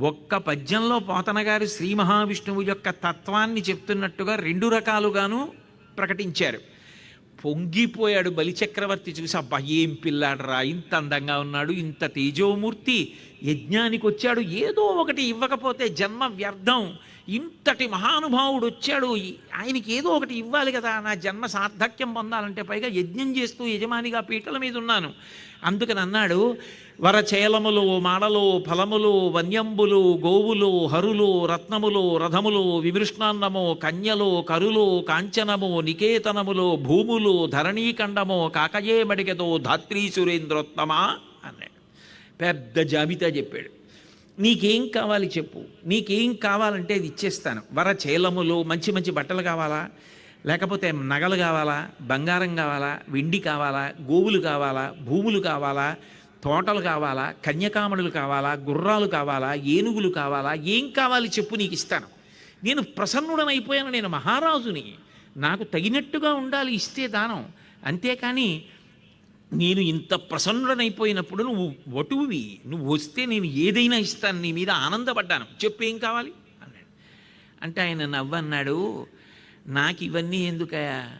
ఒక్క పద్యంలో పోతనగారు శ్రీ మహావిష్ణువు యొక్క తత్వాన్ని చెప్తున్నట్టుగా రెండు రకాలుగాను ప్రకటించారు. పొంగిపోయాడు బలిచక్రవర్తి చూసి అబ్బా ఏం పిల్లాడరా ఇంత అందంగా ఉన్నాడు ఇంత తేజోమూర్తి యజ్ఞానికి వచ్చాడు ఏదో ఒకటి ఇవ్వకపోతే జన్మ వ్యర్థం ఇంతటి మహానుభావుడు వచ్చాడు. ఆయనకి ఏదో ఒకటి ఇవ్వాలి కదా. నా జన్మ సార్థక్యం పొందాలంటే పైగా యజ్ఞం చేస్తూ యజమానిగా పీటల మీద ఉన్నాను. అందుకని అన్నాడు వరచేలములు మాడలు ఫలములు వన్యంబులు గోవులు హరులు రత్నములు రథములు విమృష్ణాన్నము కన్యలు కరులు కాంచనము నికేతనములు భూములు ధరణీఖండము కాకయే మడిగదో ధాత్రీ సురేంద్రోత్తమా అన్నాడు. పెద్ద జాబితా చెప్పాడు. నీకేం కావాలి చెప్పు. నీకేం కావాలంటే అది ఇచ్చేస్తాను. వర చేలములు మంచి మంచి బట్టలు కావాలా? లేకపోతే నగలు కావాలా? బంగారం కావాలా? వెండి కావాలా? గోవులు కావాలా? భూములు కావాలా? తోటలు కావాలా? కన్యకామణులు కావాలా? గుర్రాలు కావాలా? ఏనుగులు కావాలా? ఏం కావాలి చెప్పు నీకు ఇస్తాను. నేను ప్రసన్నుడనైపోయాను. నేను మహారాజుని. నాకు తగినట్టుగా ఉండాలి ఇస్తే దానం. అంతేకాని నేను ఇంత ప్రసన్నుడనైపోయినప్పుడు నువ్వు వటువి నువ్వు వస్తే నేను ఏదైనా ఇస్తాను నీ మీద ఆనందపడ్డాను. చెప్పు ఏం కావాలి? అన్నాడు. అంటే ఆయన నవ్వన్నాడు నాకు ఇవన్నీ ఎందుకయా